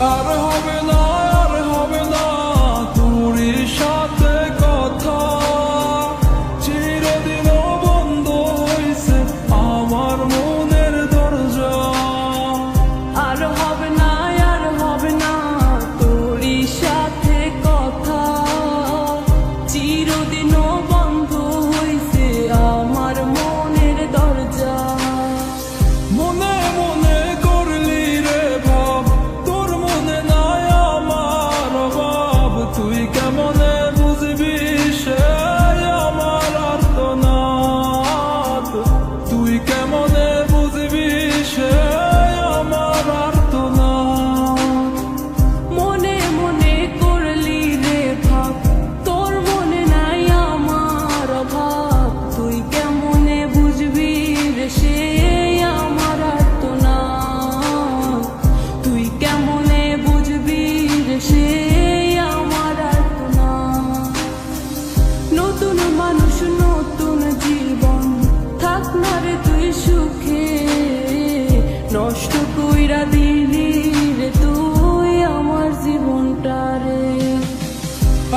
আর হবে না কইরা দিলি রে তুই আমার জীবনটা রে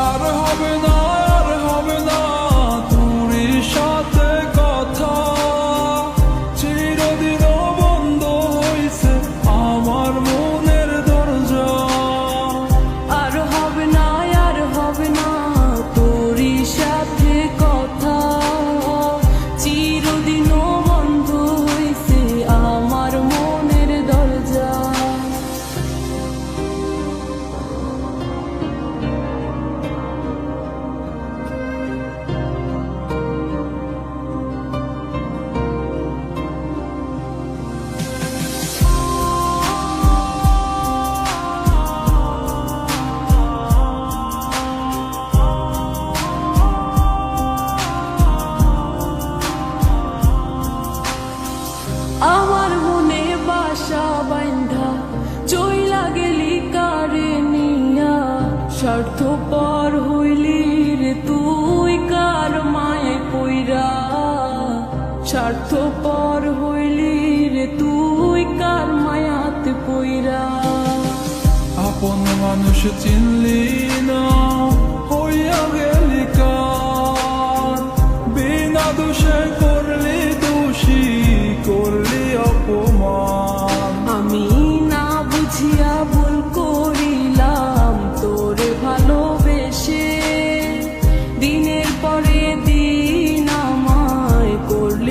আর হবে না। স্বার্থ পর হইলি রে তুই কার মায়ে পইরা? স্বার্থপর হইলি রে তুই কার মায়াতে পইরা? আপন মানুষ চিনলি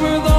summer